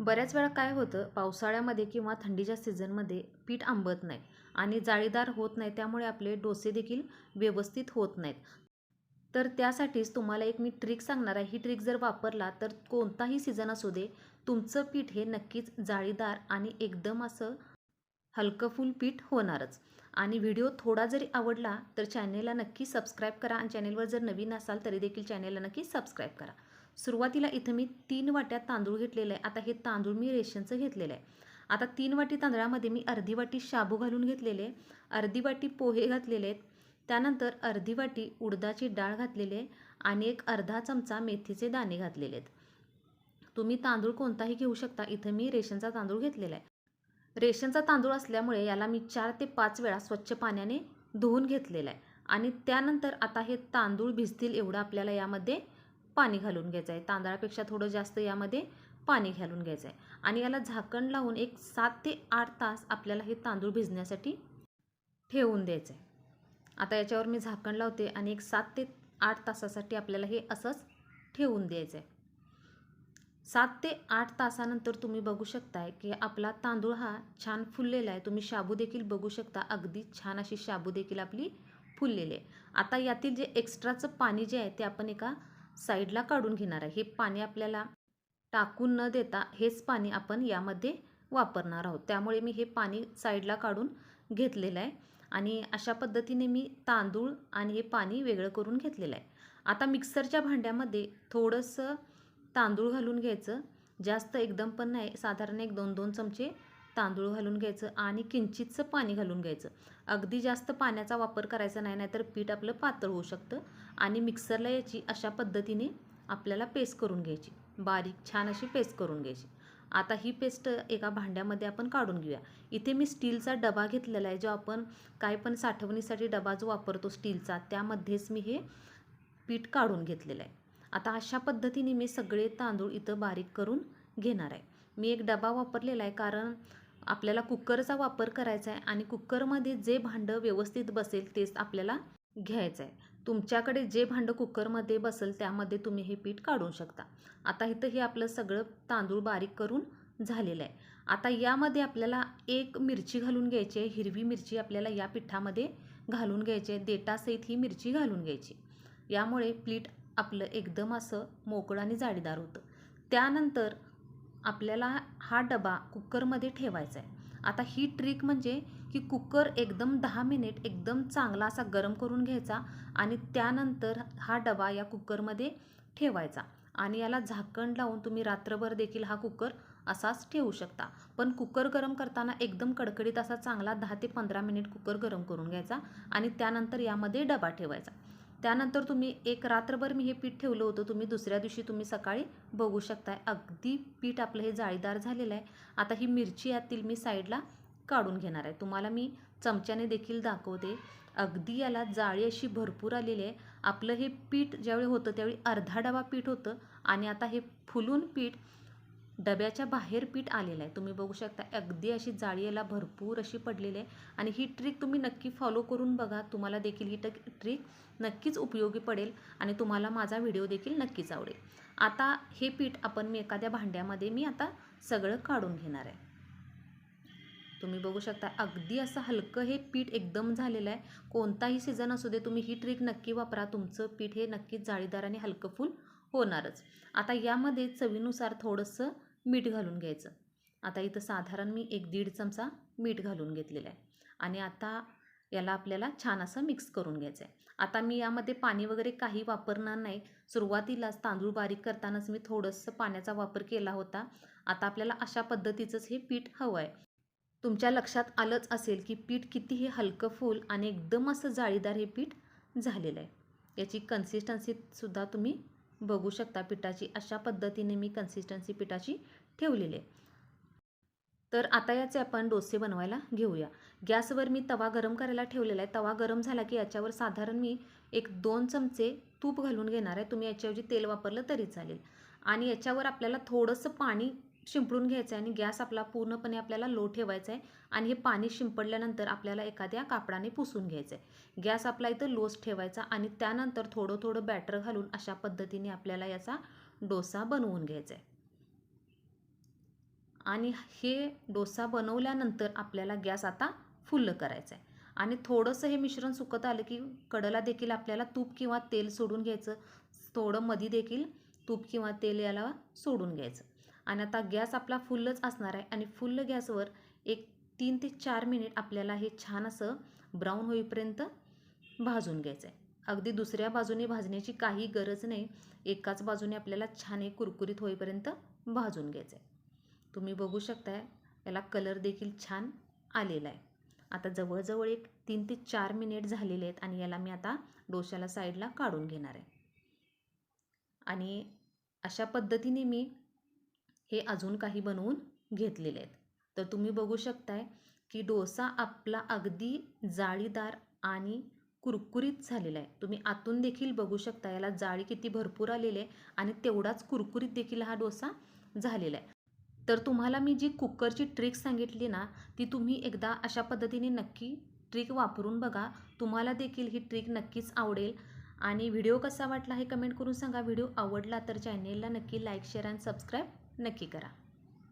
बऱ्याच वेळा काय होतं पावसाळ्यामध्ये किंवा थंडीच्या सीझनमध्ये पीठ आंबत नाही आणि जाळीदार होत नाही त्यामुळे आपले डोसे देखील व्यवस्थित होत नाहीत. तर त्यासाठीच तुम्हाला एक मी ट्रिक सांगणार आहे. ही ट्रिक जर वापरला तर कोणताही सीझन असू दे तुमचं पीठ हे नक्कीच जाळीदार आणि एकदम असं हलकंफुल पीठ होणारच. आणि व्हिडिओ थोडा जरी आवडला तर चॅनेलला नक्की सबस्क्राईब करा आणि चॅनेलवर जर नवीन असाल तरी देखील चॅनेलला नक्की सबस्क्राईब करा. सुरुवातीला इथं मी तीन वाट्या तांदूळ घेतलेलं आहे. आता हे तांदूळ मी रेशनचं घेतलेलं आहे. आता तीन वाटी तांदळामध्ये मी अर्धी वाटी शाबू घालून घेतलेले आहे. अर्धी वाटी पोहे घातलेले आहेत. त्यानंतर अर्धी वाटी उडदाची डाळ घातलेली आहे आणि एक अर्धा चमचा मेथीचे दाणे घातलेले आहेत. तुम्ही तांदूळ कोणताही घेऊ शकता. इथं मी रेशनचा तांदूळ घेतलेला आहे. रेशनचा तांदूळ असल्यामुळे याला मी चार ते पाच वेळा स्वच्छ पाण्याने धुवून घेतलेला आहे. आणि त्यानंतर आता हे तांदूळ भिजतील एवढं आपल्याला यामध्ये पाणी घालून घ्यायचं आहे तांदळापेक्षा थोडं जास्त यामध्ये पाणी घालून घ्यायचं आहे आणि याला झाकण लावून एक सात ते आठ तास आपल्याला हे तांदूळ भिजण्यासाठी ठेवून द्यायचं आहे आता याच्यावर मी झाकण लावते आणि एक सात ते आठ तासासाठी आपल्याला हे असंच ठेवून द्यायचं आहे सात ते आठ तासानंतर तुम्ही बघू शकताय की आपला तांदूळ हा छान फुललेला आहे. तुम्ही शाबू देखील बघू शकता. अगदी छान अशी शाबू देखील आपली फुललेली आहे. आता यातील जे एक्स्ट्राचं पाणी जे आहे ते आपण एका साईडला काढून घेणार आहे. हे पाणी आपल्याला टाकून न देता हेच पाणी आपण यामध्ये वापरणार आहोत. त्यामुळे मी हे पाणी साईडला काढून घेतलेलं आहे आणि अशा पद्धतीने मी तांदूळ आणि हे पाणी वेगळं करून घेतलेलं आहे. आता मिक्सरच्या भांड्यामध्ये थोडंसं तांदूळ घालून घ्यायचं. जास्त एकदम पण नाही. साधारण एक दोन दोन चमचे तांदूळ घालून घ्यायचं आणि किंचितचं पाणी घालून घ्यायचं. अगदी जास्त पाण्याचा वापर करायचा नाही नाहीतर पीठ आपलं पातळ होऊ शकतं आणि मिक्सरला याची अशा पद्धतीने आपल्याला पेस्ट करून घ्यायची. बारीक छान अशी पेस्ट करून घ्यायची. आता ही पेस्ट एका भांड्यामध्ये आपण काढून घेऊया. इथे मी स्टीलचा डबा घेतलेला आहे जो आपण काय पण साठवणीसाठी डबा जो वापरतो स्टीलचा त्यामध्येच मी हे पीठ काढून घेतलेलं आहे. आता अशा पद्धतीने मी सगळे तांदूळ इथं बारीक करून घेणार आहे. मी एक डबा वापरलेला आहे कारण आपल्याला कुकरचा वापर करायचा आहे आणि कुकरमध्ये जे भांडं व्यवस्थित बसेल तेच आपल्याला घ्यायचं आहे. तुमच्याकडे जे भांडं कुकरमध्ये बसेल त्यामध्ये तुम्ही हे पीठ काढू शकता. आता इथं हे आपलं सगळं तांदूळ बारीक करून झालेलं आहे. आता यामध्ये आपल्याला एक मिरची घालून घ्यायची आहे. हिरवी मिरची आपल्याला या पिठामध्ये घालून घ्यायची आहे. देटासहित ही मिरची घालून घ्यायची. यामुळे पीठ आपलं एकदम असं मोकळं आणि जाळीदार होतं. त्यानंतर आपल्याला हा डबा कुकरमध्ये ठेवायचा आहे आता ही ट्रिक म्हणजे की कुकर एकदम दहा मिनिट एकदम चांगला असा गरम करून घ्यायचा आणि त्यानंतर हा डबा या कुकरमध्ये ठेवायचा. आणि याला झाकण लावून तुम्ही रात्रभर देखील हा कुकर असाच ठेवू शकता. पण कुकर गरम करताना एकदम कडकडीत असा चांगला दहा ते पंधरा मिनिट कुकर गरम करून घ्यायचा आणि त्यानंतर यामध्ये डबा ठेवायचा. त्यानंतर तुम्ही एक रात्रभर मी हे पीठ ठेवलं होतं. तुम्ही दुसऱ्या दिवशी तुम्ही सकाळी बघू शकताय. अगदी पीठ आपलं हे जाळीदार झालेलं आहे. आता ही मिरची यातील मी साईडला काढून घेणार आहे. तुम्हाला मी चमच्याने देखील दाखवते. अगदी याला जाळी अशी भरपूर आलेली आहे. आपलं हे पीठ ज्यावेळी होतं त्यावेळी अर्धा डबा पीठ होतं आणि आता हे फुलून पीठ डब्याच्या बाहेर पीठ आलेलं आहे. तुम्ही बघू शकता अगदी अशी जाळी याला भरपूर अशी पडलेली आहे. आणि ही ट्रिक तुम्ही नक्की फॉलो करून बघा. तुम्हाला देखील ही टक ट्रिक नक्कीच उपयोगी पडेल आणि तुम्हाला माझा व्हिडिओ देखील नक्कीच आवडेल. आता हे पीठ आपण मी एखाद्या भांड्यामध्ये मी आता सगळं काढून घेणार आहे. तुम्ही बघू शकता अगदी असं हलकं हे पीठ एकदम झालेलं आहे. कोणताही सीझन असू दे तुम्ही ही ट्रिक नक्की वापरा. तुमचं पीठ हे नक्कीच जाळीदार आणि हलकं फुल होणारच. आता यामध्ये चवीनुसार थोडंसं मीठ घालून घ्यायचं. आता इथं साधारण मी एक दीड चमचा मीठ घालून घेतलेला आहे. आणि आता याला आपल्याला छान असं मिक्स करून घ्यायचं आहे आता मी यामध्ये पाणी वगैरे काही वापरणार नाही. सुरुवातीलाच तांदूळ बारीक करतानाच मी थोडंसं पाण्याचा वापर केला होता. आता आपल्याला अशा पद्धतीचंच हे पीठ हवं आहे तुमच्या लक्षात आलंच असेल की पीठ कितीही हलकं फूल आणि एकदम असं जाळीदार हे पीठ झालेलं आहे. याची कन्सिस्टन्सीसुद्धा तुम्ही बघू शकता. पिठाची अशा पद्धतीने मी कन्सिस्टन्सी पिठाची ठेवलेले. तर आता याचे आपण डोसे बनवायला घेऊया. गॅसवर मी तवा गरम करायला ठेवलेला आहे. तवा गरम झाला की याच्यावर साधारण मी एक दोन चमचे तूप घालून घेणार आहे. तुम्ही याच्याऐवजी तेल वापरलं तरी चालेल. आणि याच्यावर आपल्याला थोडंसं पाणी शिंपडून घ्यायचं आहे आणि गॅस आपला पूर्णपणे आपल्याला लो ठेवायचा आहे आणि हे पाणी शिंपडल्यानंतर आपल्याला एखाद्या कापडाने पुसून घ्यायचं आहे. गॅस आपला इथं लोच ठेवायचा आणि त्यानंतर थोडं थोडं बॅटर घालून अशा पद्धतीने आपल्याला याचा डोसा बनवून घ्यायचा आहे. आणि हे डोसा बनवल्यानंतर आपल्याला गॅस आता फुल्ल करायचा आहे आणि थोडंसं हे मिश्रण सुकत आलं की कडला देखील आपल्याला तूप किंवा तेल सोडून घ्यायचं. थोडं मधी देखील तूप किंवा तेल याला सोडून घ्यायचं. आणि आता गॅस आपला फुल्लच असणार आहे आणि फुल्ल गॅसवर एक तीन ते चार मिनिट आपल्याला हे छान असं ब्राऊन होईपर्यंत भाजून घ्यायचं आहे अगदी दुसऱ्या बाजूने भाजण्याची काही गरज नाही. एकाच बाजूने आपल्याला छान हे कुरकुरीत होईपर्यंत भाजून घ्यायचं आहे तुम्ही बघू शकताय याला कलर देखील छान आलेला आहे. आता जवळजवळ एक तीन ते चार मिनिट झालेले आहेत आणि याला मी आता डोशाला साईडला काढून घेणार आहे. आणि अशा पद्धतीने मी हे अजून काही बनवून घेतलेले आहेत. तर तुम्ही बघू शकताय की डोसा आपला अगदी जाळीदार आणि कुरकुरीत झालेला आहे. तुम्ही आतून देखील बघू शकता याला जाळी किती भरपूर आलेली आहे आणि तेवढाच कुरकुरीत देखील हा डोसा झालेला आहे. तर तुम्हाला मी जी कुकरची ट्रिक सांगितली ना ती तुम्ही एकदा अशा पद्धतीने नक्की ट्रिक वापरून बघा. तुम्हाला देखील ही ट्रिक नक्कीच आवडेल. आणि व्हिडिओ कसा वाटला हे कमेंट करून सांगा. व्हिडिओ आवडला तर चॅनेलला नक्की लाईक शेअर आणि सबस्क्राईब नक्की करा.